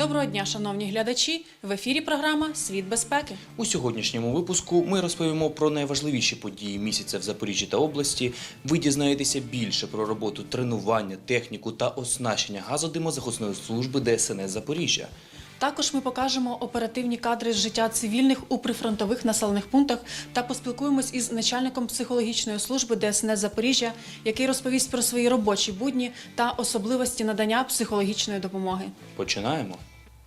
Доброго дня, шановні глядачі! В ефірі програма Світ безпеки. У сьогоднішньому випуску ми розповімо про найважливіші події місяця в Запоріжжі та області. Ви дізнаєтеся більше про роботу тренування, техніку та оснащення газодимозахисної служби ДСНС Запоріжжя. Також ми покажемо оперативні кадри з життя цивільних у прифронтових населених пунктах та поспілкуємось із начальником психологічної служби ДСНС Запоріжжя, який розповість про свої робочі будні та особливості надання психологічної допомоги. Починаємо.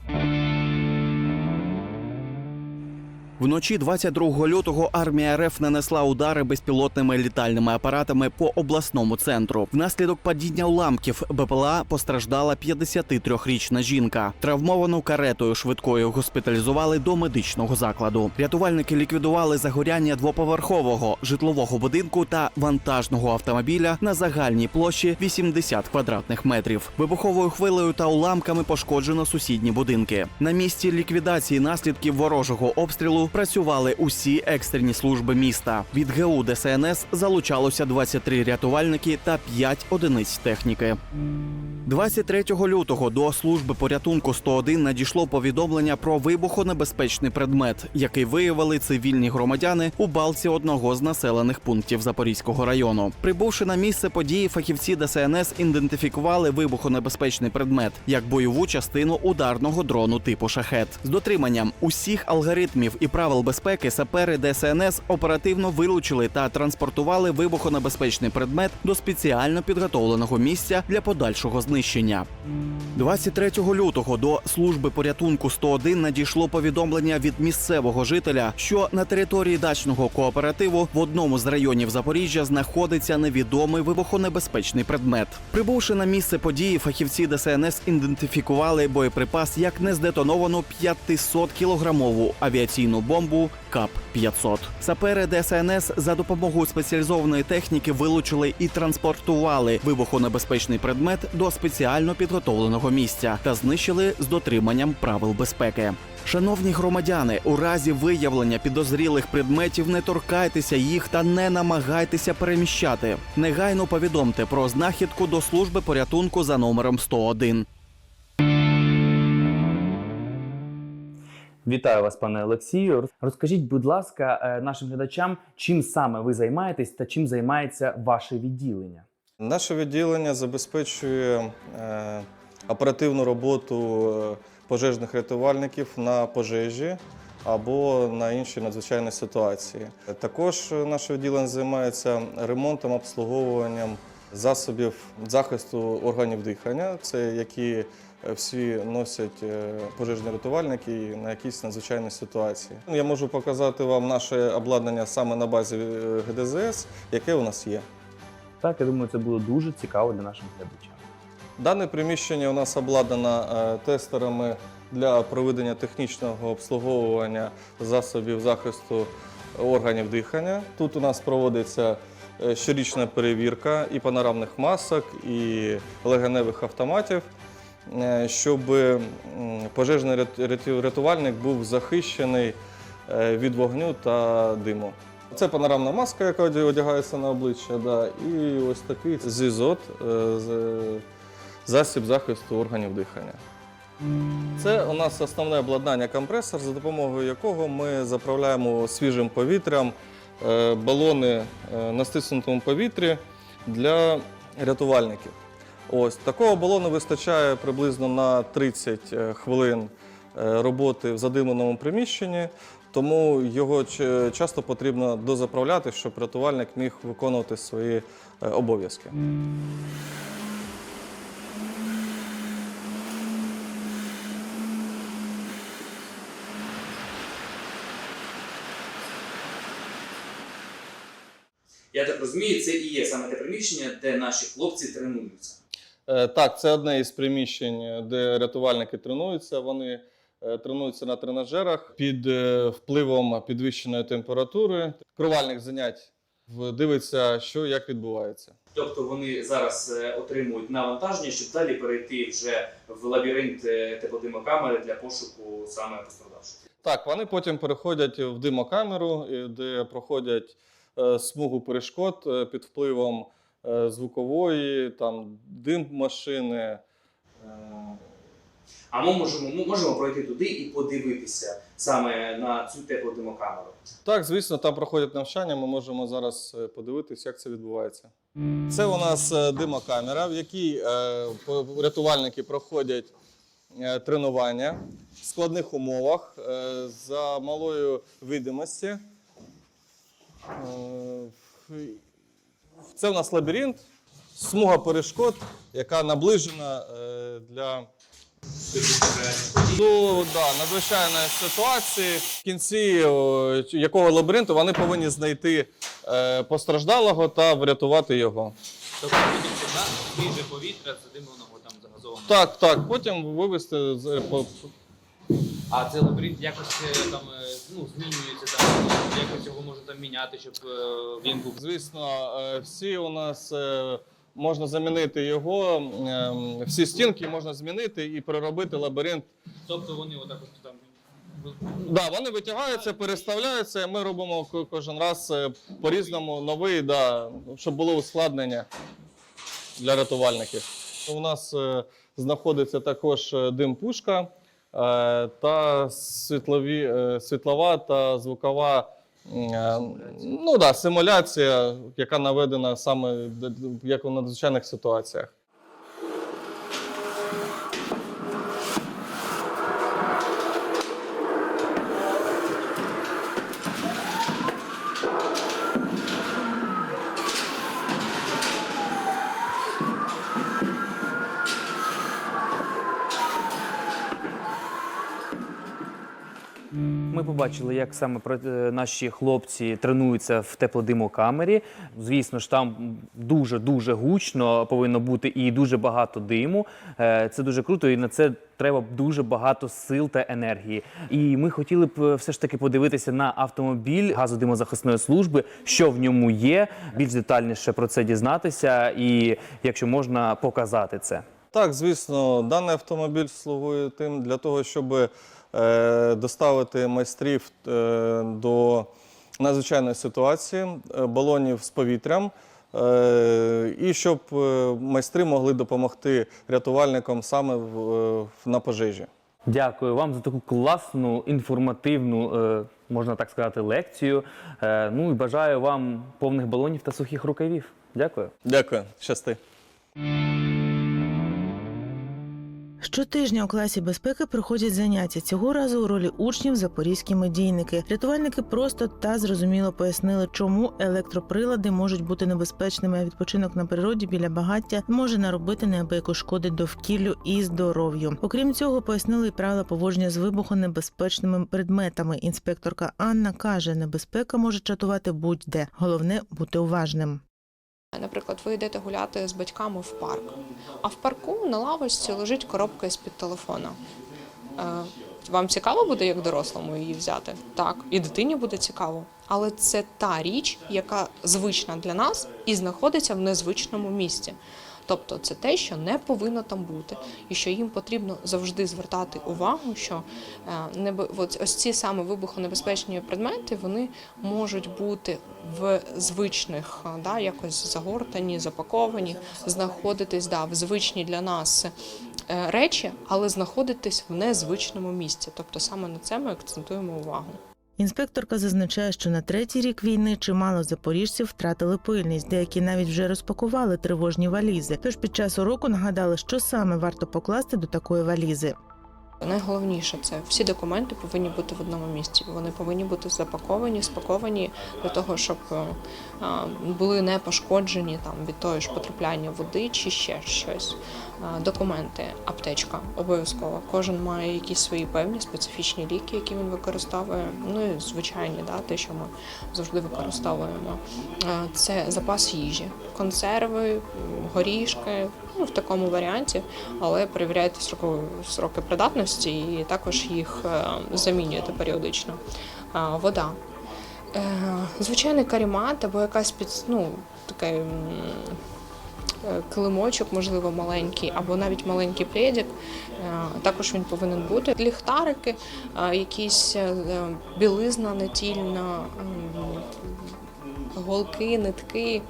Thank you. Вночі 22 лютого армія РФ нанесла удари безпілотними літальними апаратами по обласному центру. Внаслідок падіння уламків БПЛА постраждала 53-річна жінка. Травмовану каретою швидкою госпіталізували до медичного закладу. Рятувальники ліквідували загоряння двоповерхового житлового будинку та вантажного автомобіля на загальній площі 80 квадратних метрів. Вибуховою хвилею та уламками пошкоджено сусідні будинки. На місці ліквідації наслідків ворожого обстрілу працювали усі екстрені служби міста. Від ГУ ДСНС залучалося 23 рятувальники та 5 одиниць техніки. 23 лютого до служби порятунку 101 надійшло повідомлення про вибухонебезпечний предмет, який виявили цивільні громадяни у балці одного з населених пунктів Запорізького району. Прибувши на місце події, фахівці ДСНС ідентифікували вибухонебезпечний предмет як бойову частину ударного дрону типу шахет. З дотриманням усіх алгоритмів і правил безпеки сапери ДСНС оперативно вилучили та транспортували вибухонебезпечний предмет до спеціально підготовленого місця для подальшого знищення. 23 лютого до служби порятунку 101 надійшло повідомлення від місцевого жителя, що на території дачного кооперативу в одному з районів Запоріжжя знаходиться невідомий вибухонебезпечний предмет. Прибувши на місце події, фахівці ДСНС ідентифікували боєприпас як нездетоновану 500 кілограмову авіаційну бомбу КАП 500 Сапери ДСНС за допомогою спеціалізованої техніки вилучили і транспортували вибухонебезпечний предмет до спеціально підготовленого місця та знищили з дотриманням правил безпеки. Шановні громадяни, у разі виявлення підозрілих предметів не торкайтеся їх та не намагайтеся переміщати. Негайно повідомте про знахідку до служби порятунку за номером 101. Вітаю вас, пане Олексію. Розкажіть, будь ласка, е, нашим глядачам, чим саме ви займаєтесь та чим займається ваше відділення? Наше відділення забезпечує е, оперативну роботу е, пожежних рятувальників на пожежі або на інші надзвичайні ситуації. Також наше відділення займається ремонтом, обслуговуванням засобів захисту органів дихання, це які всі носять е, пожежні рятувальники на якісь надзвичайні ситуації. Я можу показати вам наше обладнання саме на базі е, ГДЗС, яке у нас є. Так, я думаю, це буде дуже цікаво для наших глядачів. Дане приміщення у нас обладнано е, тестерами для проведення технічного обслуговування засобів захисту органів дихання. Тут у нас проводиться щорічна перевірка і панорамних масок, і легеневих автоматів, щоб пожежний рятувальник був захищений е, від вогню та диму. Це панорамна маска, яка одягається на обличчя, да, і ось такий зізот, е, засіб захисту органів дихання. Це у нас основне обладнання компресор, за допомогою якого ми заправляємо свіжим повітрям е, балони е, на стиснутому повітрі для рятувальників. Ось такого балону вистачає приблизно на 30 е, хвилин е, роботи в задимленому приміщенні, тому його часто потрібно дозаправляти, щоб рятувальник міг виконувати свої е, обов'язки. Я так розумію, це і є саме те приміщення, де наші хлопці тренуються. Е, Так, це одне із приміщень, де рятувальники тренуються. Вони е, тренуються на тренажерах під е, впливом підвищеної температури. Керувальник занять дивиться, що як відбувається. Тобто вони зараз е, отримують навантаження, щоб далі перейти вже в лабіринт е, теплодимокамери для пошуку саме пострадавших. Так, вони потім переходять в димокамеру, е, де проходять е, смугу перешкод е, під впливом е, звукової, там дим машини. е, А ми можемо, ми можемо пройти туди і подивитися саме на цю теплодимокамеру. Так, звісно, там проходять навчання. Ми можемо зараз е, подивитися, як це відбувається. Це у нас е, димокамера, в якій е, рятувальники проходять е, тренування в складних умовах е, за малою видимості. Це у нас лабіринт, смуга перешкод, яка наближена е, для до да, надзвичайної ситуації, в кінці якого лабіринту вони повинні знайти е, постраждалого та врятувати його. Тобто потім свіже повітря задимленого там загазованого. Так, так, потім вивести з- А цей лабіринт якось е, там ну, змінюється, там, якось його можна там міняти, щоб е, він був. Звісно, е, всі у нас е, можна замінити його, ем, всі стінки можна змінити і переробити лабіринт. Тобто вони отак от там. Да, вони витягаються, переставляються, і ми робимо кожен раз по-різному новий, да, щоб було ускладнення для рятувальників. У нас знаходиться також дим-пушка е, та світлові, світлова та звукова е, ну, да, симуляція, яка наведена саме як у надзвичайних ситуаціях. Ми побачили, як саме е, наші хлопці тренуються в теплодимокамері. Звісно ж, там дуже дуже гучно повинно бути і дуже багато диму. Е, Це дуже круто, і на це треба дуже багато сил та енергії. І ми хотіли б е, все ж таки подивитися на автомобіль газодимозахисної служби, що в ньому є, більш детальніше про це дізнатися, і якщо можна показати це. Так, звісно, даний автомобіль слугує тим для того, щоб доставити майстрів е, до надзвичайної ситуації, е, балонів з повітрям, е, і щоб е, майстри могли допомогти рятувальникам саме е, на пожежі. Дякую вам за таку класну, інформативну, е, можна так сказати, лекцію. Е, Ну і бажаю вам повних балонів та сухих рукавів. Дякую. Дякую, щасти. Щотижня у класі безпеки проходять заняття цього разу у ролі учнів запорізькі медійники. Рятувальники просто та зрозуміло пояснили, чому електроприлади можуть бути небезпечними, а відпочинок на природі біля багаття може наробити неабияку шкоди довкіллю і здоров'ю. Окрім цього, пояснили й правила поводження з вибухонебезпечними предметами. Інспекторка Анна каже, небезпека може чатувати будь-де. Головне бути уважним. Наприклад, ви йдете гуляти з батьками в парк, а в парку на лавочці лежить коробка з-під телефона. Е, Вам цікаво буде як дорослому її взяти? Так, і дитині буде цікаво. Але це та річ, яка звична для нас і знаходиться в незвичному місці. Тобто це те, що не повинно там бути, і що їм потрібно завжди звертати увагу, що е, небе- ось ці саме вибухонебезпечні предмети вони можуть бути в звичних, е, да, якось загортані, запаковані, знаходитись да, в звичні для нас е, речі, але знаходитись в незвичному місці. Тобто саме на це ми акцентуємо увагу. Інспекторка зазначає, що на третій рік війни чимало запоріжців втратили пильність, деякі навіть вже розпакували тривожні валізи. Тож під час уроку нагадали, що саме варто покласти до такої валізи. Найголовніше це всі документи повинні бути в одному місці. Вони повинні бути запаковані, спаковані для того, щоб е, були не пошкоджені там від того ж потрапляння води чи ще щось. Документи, аптечка обов'язково. Кожен має якісь свої певні специфічні ліки, які він використовує. Ну і звичайні, да, те, що ми завжди використовуємо. Це запас їжі, консерви, горішки, ну в такому варіанті, але перевіряйте строки, строки придатності і також їх е, замінюєте періодично. Вода. Е, Звичайний карімат або якась під, ну, такий м, е, килимочок, можливо, маленький, або навіть маленький пледик. Е, Також він повинен бути. Ліхтарики, е, якісь е, білизна нетільна, голки, нитки.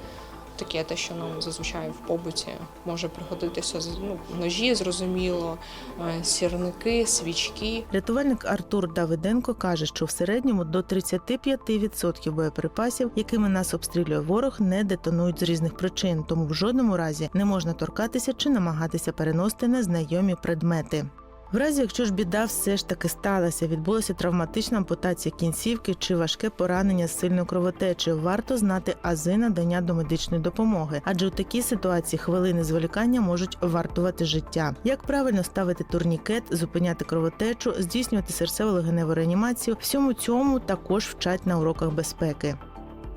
Таке, те, що нам зазвичай в побуті може пригодитися ну, ножі, зрозуміло, е, сірники, свічки. Рятувальник Артур Давиденко каже, що в середньому до 35% боєприпасів, якими нас обстрілює ворог, не детонують з різних причин, тому в жодному разі не можна торкатися чи намагатися переносити незнайомі предмети. В разі, якщо ж біда все ж таки сталася, відбулася травматична ампутація кінцівки чи важке поранення з сильною кровотечею, варто знати ази надання домедичної допомоги, адже у такій ситуації хвилини зволікання можуть вартувати життя. Як правильно ставити турнікет, зупиняти кровотечу, здійснювати серцево-легеневу реанімацію, всьому цьому також вчать на уроках безпеки.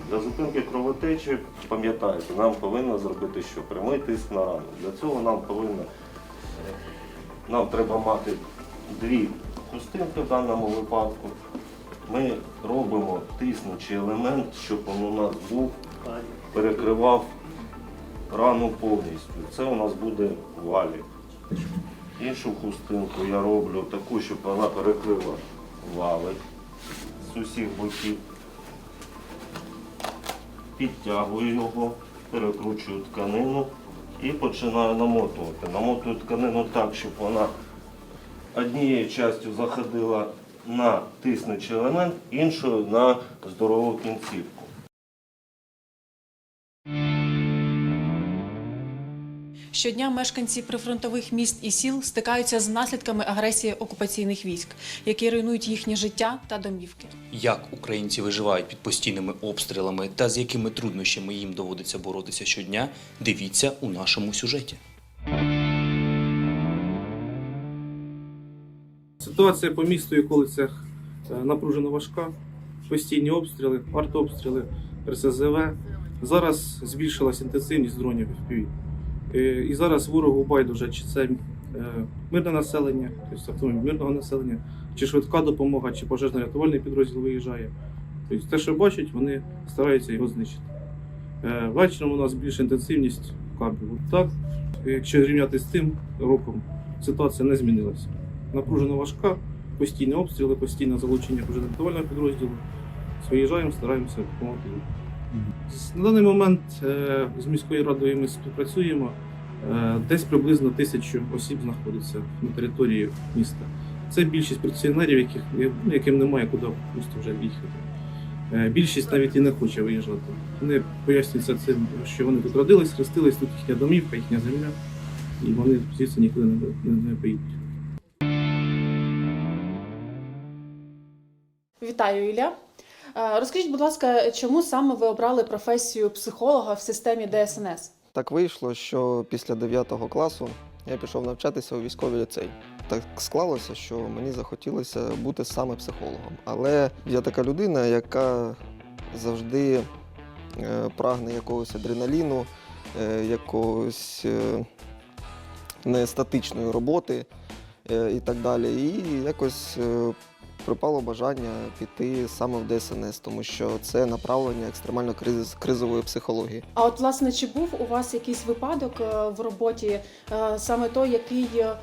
Для зупинки кровотечі, пам'ятайте, нам повинно зробити що? Прямий тиск на рану. Для цього нам повинно, нам треба мати дві хустинки в даному випадку. Ми робимо тиснучий елемент, щоб він у нас був, перекривав рану повністю. Це у нас буде валік. Іншу хустинку я роблю таку, щоб вона перекрила валик з усіх боків підтягую його, перекручую тканину і починаю намотувати. Намотую тканину так, щоб вона однією частю заходила на тиснучий елемент, іншою на здорову кінцівку. Щодня мешканці прифронтових міст і сіл стикаються з наслідками агресії окупаційних військ, які руйнують їхнє життя та домівки. Як українці виживають під постійними обстрілами та з якими труднощами їм доводиться боротися щодня, дивіться у нашому сюжеті. Ситуація по місту і околицях е, напружено важка. Постійні обстріли, артобстріли, РСЗВ. Зараз збільшилась інтенсивність дронів FPV. Е, І зараз ворогу байдуже, чи це е, мирне населення, тобто автомобіль мирного населення, чи швидка допомога, чи пожежно-рятувальний підрозділ виїжджає. Тобто те, що бачать, вони стараються його знищити. Е, Вечором у нас більша інтенсивність кабелю. Так, якщо рівняти з тим роком, ситуація не змінилася напружено важка, постійні обстріли, постійне залучення пожежно-рятувального підрозділу. Виїжджаємо, стараємося допомогти. На даний момент е, з міською радою ми співпрацюємо. Е, Десь приблизно тисячу осіб знаходиться на території міста. Це більшість пенсіонерів, яких, ну, яким немає куди просто вже їхати. Е, Більшість навіть і не хоче виїжджати. Вони пояснюються цим, що вони тут родились, хрестились, тут їхня домівка, їхня земля, і вони звідси нікуди не, не поїдуть. Вітаю, Ілля. Е, Розкажіть, будь ласка, чому саме ви обрали професію психолога в системі ДСНС? Так вийшло, що після 9 класу я пішов навчатися у військовий ліцей. Так склалося, що мені захотілося бути саме психологом. Але я така людина, яка завжди е, прагне якогось адреналіну, е, якогось нестатичної роботи і так далі. І якось припало бажання піти саме в ДСНС, тому що це направлення екстремально криз- кризової психології. А от, власне, чи був у вас якийсь випадок е, в роботі, е, саме той, який е,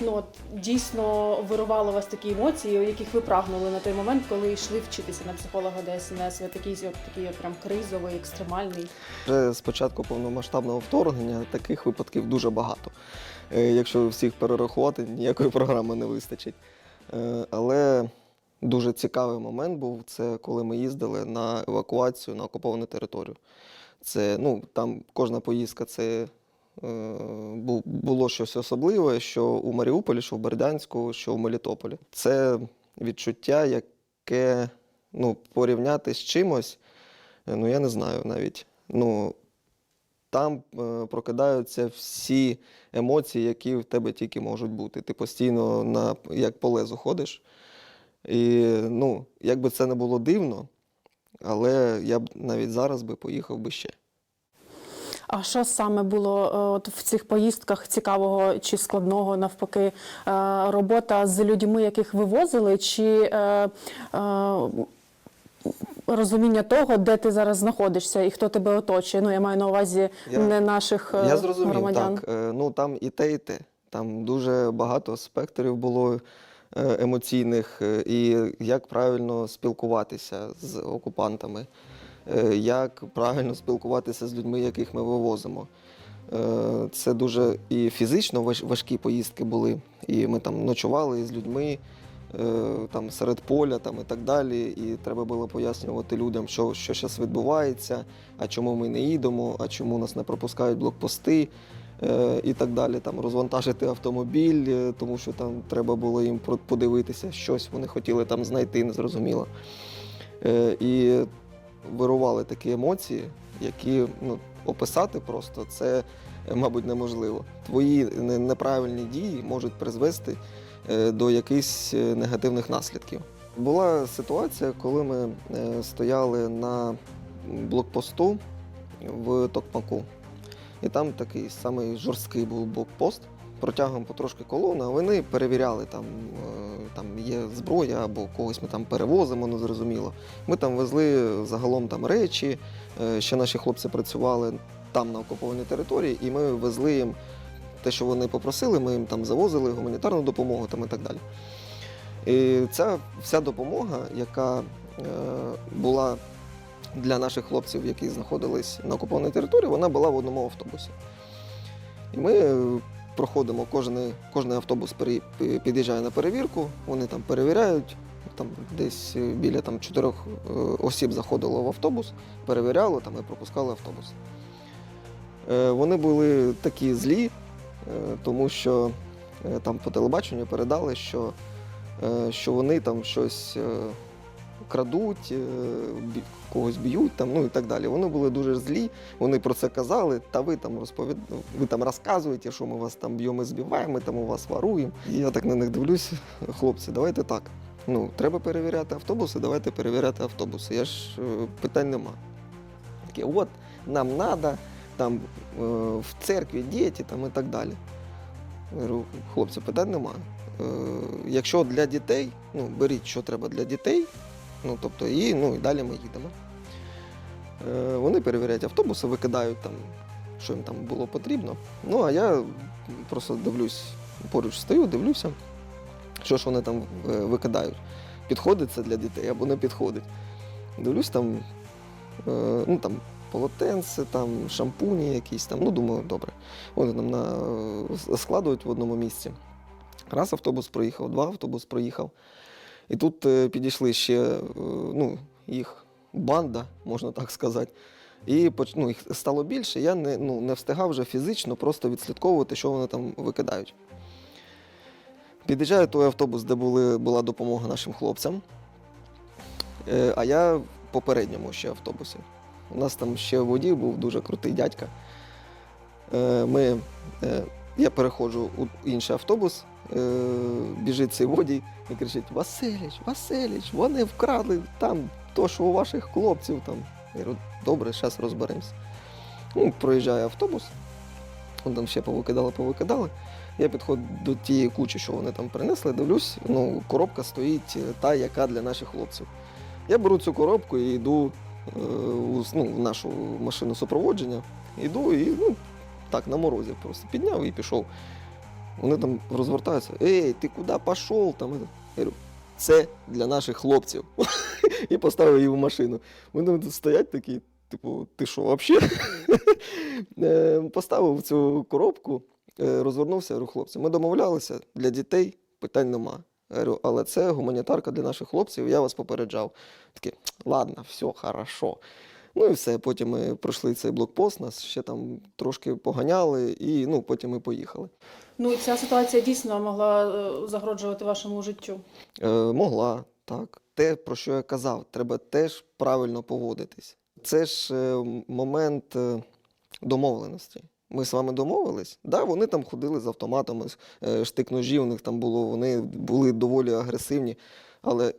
ну, от, дійсно вирувало у вас такі емоції, яких ви прагнули на той момент, коли йшли вчитися на психолога ДСНС? Ви такий, от, такий прям кризовий, екстремальний. Вже з початку повномасштабного вторгнення таких випадків дуже багато. Якщо всіх перерахувати, ніякої програми не вистачить. Е, Але дуже цікавий момент був це, коли ми їздили на евакуацію на окуповану територію. Це ну там кожна поїздка це. е, Було щось особливе, що у Маріуполі, що в Бердянську, що в Мелітополі. Це відчуття, яке ну, порівняти з чимось, е, ну я не знаю навіть. Ну, там е, прокидаються всі емоції, які в тебе тільки можуть бути. Ти постійно на, як по лезу ходиш. І ну, як би це не було дивно, але я б навіть зараз би поїхав би ще. А що саме було е, от в цих поїздках цікавого чи складного навпаки? Е, Робота з людьми, яких вивозили, чи розуміння того, де ти зараз знаходишся і хто тебе оточує? Ну я маю на увазі Я- не наших е, Я зрозумів, громадян. так. Е, Ну там і те, і те. Там дуже багато спектрів було е, емоційних, е, і як правильно спілкуватися з окупантами. е, як правильно спілкуватися з людьми, яких ми вивозимо. Е, Це дуже і фізично важкі поїздки були. І ми там ночували з людьми е, там, серед поля там, і так далі. І треба було пояснювати людям, що, що зараз відбувається, а чому ми не їдемо, а чому нас не пропускають блокпости. е, І так далі, там розвантажити автомобіль, е, тому що там треба було їм подивитися, щось вони хотіли там знайти, незрозуміло. Е, І вирували такі емоції, які ну, описати просто це, е, мабуть, неможливо. Твої неправильні дії можуть призвести е, до якихось е, негативних наслідків. Була ситуація, коли ми е, стояли на блокпосту в Токмаку. І там такий самий жорсткий був блокпост. Протягуємо потрошки колону, а вони перевіряли, там, е, там є зброя або когось ми там перевозимо, не зрозуміло. Ми там везли загалом там речі, е, ще наші хлопці працювали там на окупованій території, і ми везли їм те, що вони попросили, ми їм там завозили гуманітарну допомогу там і так далі. І ця вся допомога, яка е, була для наших хлопців, які знаходились на окупованій території, вона була в одному автобусі. І ми е, проходимо кожен, кожен автобус під'їжджає на перевірку, вони там перевіряють. Там десь е, біля там, чотирьох осіб заходило в автобус, перевіряло там, і пропускали автобус. Вони були такі злі, тому що е, там по телебаченню передали, що, е, що вони там щось е, крадуть, е, когось б'ють там, ну і так далі. Вони були дуже злі, вони про це казали, та ви там розповід... ви там розказуєте, що ми вас там б'ємо і збиваємо, там у вас воруємо. І я так на них дивлюсь, хлопці, давайте так. Ну, треба перевіряти автобуси, давайте перевіряти автобуси. Я ж е, питань нема. Такі, от нам треба, там е, в церкві діти там і так далі. Я говорю, хлопці, питань нема. Е, якщо для дітей, ну беріть, що треба для дітей, ну тобто і, ну, і далі ми їдемо. Е, вони перевіряють автобуси, викидають там, що їм там було потрібно. Ну а я просто дивлюсь, поруч стою, дивлюся, що ж вони там викидають. Підходить це для дітей або не підходить. Дивлюсь там, ну там полотенце, там шампуні якісь там. Ну, думаю, добре. Вони там на, е, складують в одному місці. Раз автобус проїхав, два автобус проїхав. І тут е, підійшли ще е, ну, їх банда, можна так сказати. І ну, їх стало більше, я не, ну, не встигав вже фізично просто відслідковувати, що вони там викидають. Під'їжджає той автобус, де були, була допомога нашим хлопцям. А я в попередньому ще автобусі. У нас там ще водій був дуже крутий дядька. Е, ми, е, я переходжу у інший автобус, е, біжить цей водій і кричить: Василіч, Василіч, вони вкрадли там то, що у ваших хлопців там. Я говорю, добре, зараз розберемося. Ну, проїжджає автобус, вони там ще повикидали, повикидали. Я підходжу до тієї кучі, що вони там принесли, дивлюсь, ну, коробка стоїть та, яка для наших хлопців. Я беру цю коробку і йду ну, в нашу машину супроводження, йду і ну, так, на морозі просто підняв і пішов. Вони там розвертаються. Ей, ти куди пішов? Я говорю, це для наших хлопців. і поставив її в машину. Вони тут стоять такі, типу, ти що, взагалі? Е, Поставив цю коробку, е, розвернувся, говорю, хлопці, ми домовлялися для дітей, питань нема. Я Говорю, але це гуманітарка для наших хлопців, я вас попереджав. Такі, ладно, все, хорошо. Ну і все. Потім ми пройшли цей блокпост, нас ще там трошки поганяли, і ну, потім ми поїхали. Ну ця ситуація дійсно могла е, загрожувати вашому життю. Е, могла, так. Те, про що я казав, треба теж правильно поводитись. Це ж е, момент е, домовленості. Ми з вами домовились. Да, вони там ходили з автоматами, е, штик-ножі у них там було, вони були доволі агресивні. Але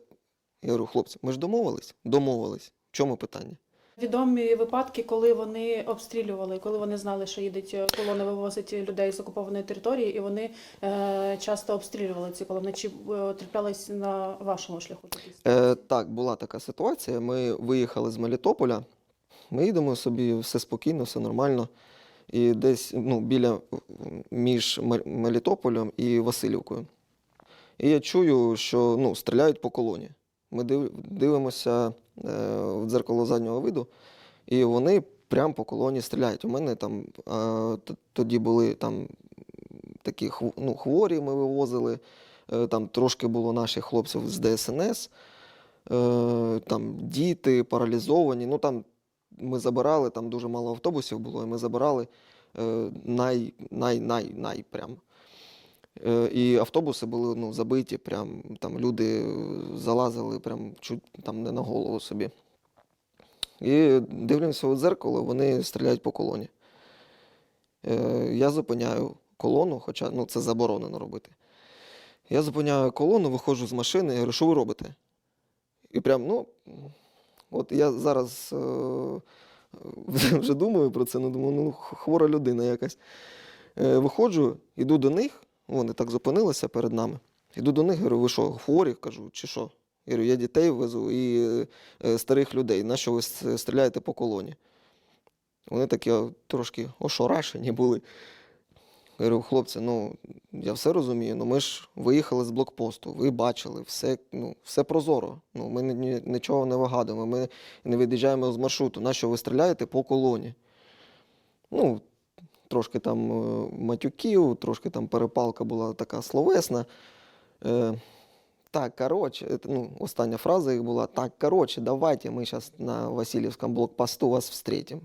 я говорю, хлопці, ми ж домовились? Домовились. В чому питання? Відомі випадки, коли вони обстрілювали, коли вони знали, що їдуть е, колони вивозить людей з окупованої території, і вони е, часто обстрілювали ці колони. Чи е, траплялись на вашому шляху? Е, так, була така ситуація. Ми виїхали з Мелітополя. Ми їдемо собі, все спокійно, все нормально. І десь ну, біля між Мелітополем і Васильівкою. І я чую, що ну, стріляють по колоні. Ми див, дивимося в дзеркало заднього виду, і вони прямо по колоні стріляють. У мене там е, тоді були там такі ну, хворі, ми вивозили. Е, Там трошки було наших хлопців з ДСНС, е, там діти паралізовані. Ну там ми забирали, там дуже мало автобусів було, і ми забирали е, най, най, най, най прям. Е, І автобуси були ну, забиті, прям там люди залазили прям чуть там не на голову собі. І дивлюся у дзеркало, вони стріляють по колоні. Е, Я зупиняю колону, хоча ну, це заборонено робити. Я зупиняю колону, виходжу з машини і говорю, що ви робите? І прям, ну, от я зараз е, вже- думаю про це, ну думаю, ну хвора людина якась. Е, Виходжу, іду до них, вони так зупинилися перед нами. Іду до них, говорю, ви що, хворі? Кажу, чи що? Я говорю, я дітей везу і е, старих людей. Нащо ви стріляєте по колоні? Вони такі трошки ошарашені були. Я говорю, хлопці, ну я все розумію, ну ми ж виїхали з блокпосту, ви бачили, все, ну, все прозоро. Ну, ми ні- ні- нічого не вигадуємо, ми не від'їжджаємо з маршруту. Нащо ви стріляєте по колоні? Ну, трошки там е, матюків, трошки там перепалка була така словесна. Е, так, короче, это, ну, остання фраза їх була: так, короче, давайте ми зараз на Васильівському блокпосту вас встретим.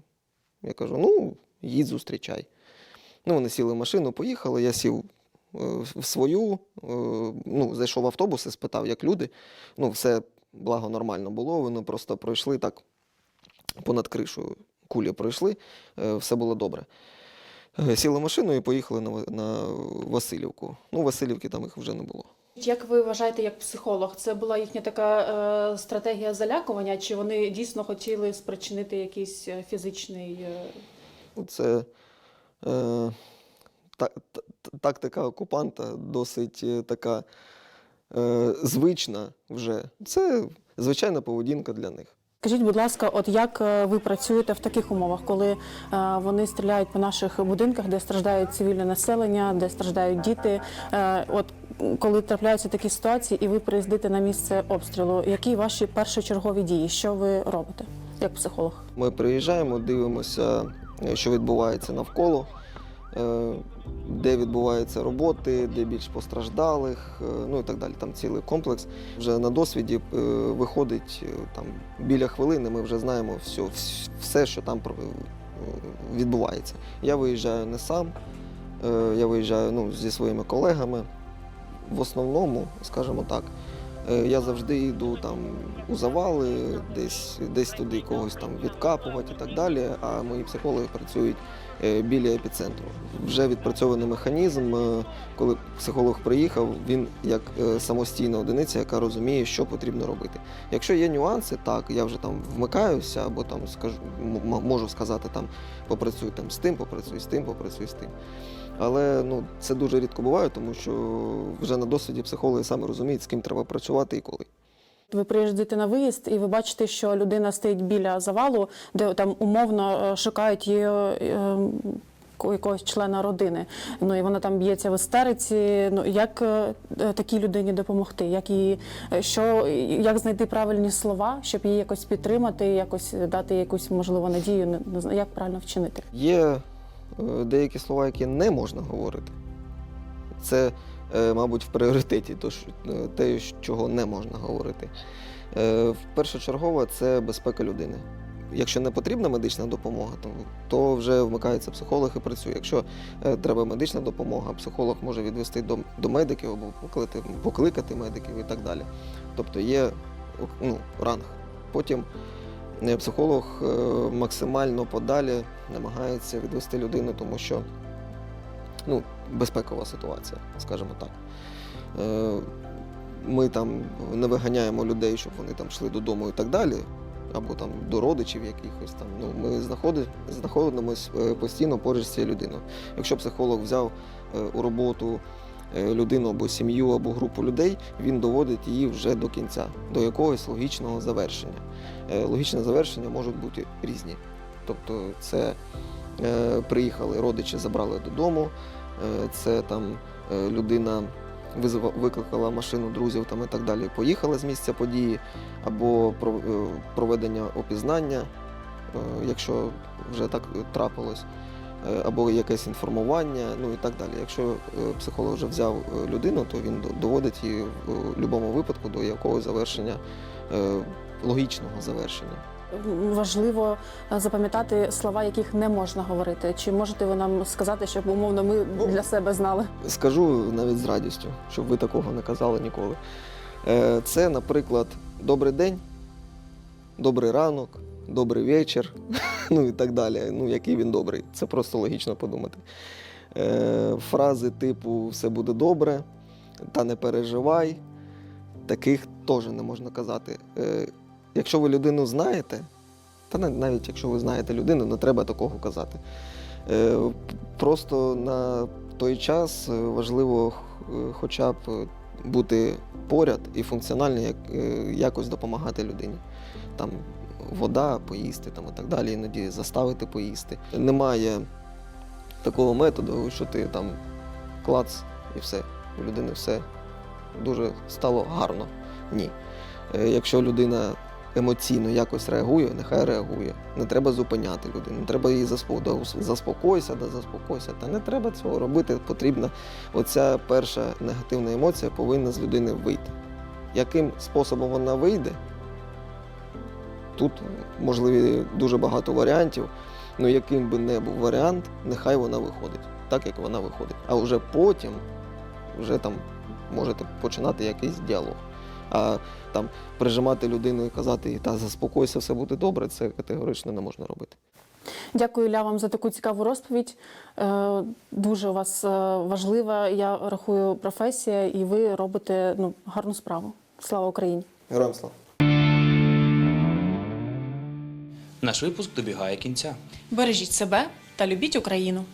Я кажу, ну, їдь зустрічай. Ну, вони сіли в машину, поїхали, я сів е, в свою, е, ну, зайшов в автобус і спитав, як люди. Ну, все благо нормально було, вони просто пройшли так понад кришою. Кулі пройшли, е, все було добре. Сіли в машину і поїхали на, на Васильівку. Ну, Васильівки там їх вже не було. Як ви вважаєте, як психолог, це була їхня така е, стратегія залякування, чи вони дійсно хотіли спричинити якийсь фізичний Це тактика окупанта досить е, така е, звична вже. Це звичайна поведінка для них. Скажіть, будь ласка, от як е, ви працюєте в таких умовах, коли е, вони стріляють по наших будинках, де страждають цивільне населення, де страждають діти? Е, От коли трапляються такі ситуації, і ви приїздите на місце обстрілу, які ваші першочергові дії? Що ви робите як психолог? Ми приїжджаємо, дивимося, е, що відбувається навколо, е, де відбуваються роботи, де більш постраждалих, е, ну і так далі. Там цілий комплекс. Вже на досвіді е, виходить е, там біля хвилини. Ми вже знаємо все, все що там е, відбувається. Я виїжджаю не сам, е, я виїжджаю ну, зі своїми колегами. В основному, скажімо так, Е, Я завжди йду там у завали, десь, десь туди когось там відкапувати і так далі. А мої психологи працюють е, біля епіцентру. Вже відпрацьований механізм. е, Коли психолог приїхав, він як е, самостійна одиниця, яка розуміє, що потрібно робити. Якщо є нюанси, так я вже там вмикаюся, або там скажу, можу сказати там попрацюй там з тим, попрацюй з тим, попрацюй з тим. Але ну, це дуже рідко буває, тому що вже на досвіді психологи самі розуміють, з ким треба працювати і коли. Ви приїжджаєте на виїзд, і ви бачите, що людина стоїть біля завалу, де там умовно е, шукають її е, якогось члена родини. Ну і вона там б'ється в істериці. Ну як е, такій людині допомогти? Як її що як знайти правильні слова, щоб її якось підтримати, якось дати якусь можливо надію? Як правильно вчинити? Є деякі слова, які не можна говорити. Це, е, мабуть, в пріоритеті е, те, чого не можна говорити. Е, Першочергово це безпека людини. Якщо не потрібна медична допомога, то, вже вмикається психолог і працює. Якщо е, треба медична допомога, психолог може відвести до, до медиків або покликати, покликати медиків і так далі. Тобто є ну, ранг. Потім е, психолог е, максимально подалі намагається відвести людину, тому що ну, безпекова ситуація, скажімо так. Е, Ми там не виганяємо людей, щоб вони там йшли додому і так далі, або там до родичів якихось там. Ну, ми знаходи- знаходимося е, постійно поруч з цією людиною. Якщо психолог взяв у роботу людину або сім'ю, або групу людей, він доводить її вже до кінця, до якогось логічного завершення. Е, Логічне завершення можуть бути різні. Тобто, це е, приїхали родичі, забрали додому, е, це там е, людина викликала машину друзів там і так далі, поїхала з місця події, або е, проведення опізнання, е, якщо вже так трапилось, е, або якесь інформування, ну і так далі. Якщо е, психолог вже взяв е, людину, то він доводить її в будь-якому випадку до якогось завершення, е, логічного завершення. Важливо е, запам'ятати слова, яких не можна говорити. Чи можете ви нам сказати, щоб умовно ми для себе знали? Скажу навіть з радістю, щоб ви такого не казали ніколи. Е, Це, наприклад, добрий день, добрий ранок, добрий вечір, ну і так далі. Ну, який він добрий. Це просто логічно подумати. Е, Фрази типу все буде добре, та не переживай. Таких теж не можна казати. Е, Якщо ви людину знаєте, та навіть якщо ви знаєте людину, не треба такого казати. Е, Просто на той час е, важливо е, хоча б бути поряд і функціонально е, якось допомагати людині. Там вода, поїсти там, і так далі, іноді заставити поїсти. Немає такого методу, що ти там клац і все. У людини все дуже стало гарно. Ні. Е, Якщо людина емоційно якось реагує, нехай реагує. Не треба зупиняти людину, не треба її заспо- заспокойся, да заспокойся. Та не треба цього робити. Потрібна оця перша негативна емоція повинна з людини вийти. Яким способом вона вийде? Тут можливі дуже багато варіантів. Ну, яким би не був варіант, нехай вона виходить, так як вона виходить. А вже потім вже там можете починати якийсь діалог. А там прижимати людину і казати, та заспокойся, все буде добре, це категорично не можна робити. Дякую Ілля, вам за таку цікаву розповідь. Е, Дуже у вас е, важлива, я рахую, професія, і ви робите ну, гарну справу. Слава Україні! Героям слава! Наш випуск добігає кінця. Бережіть себе та любіть Україну.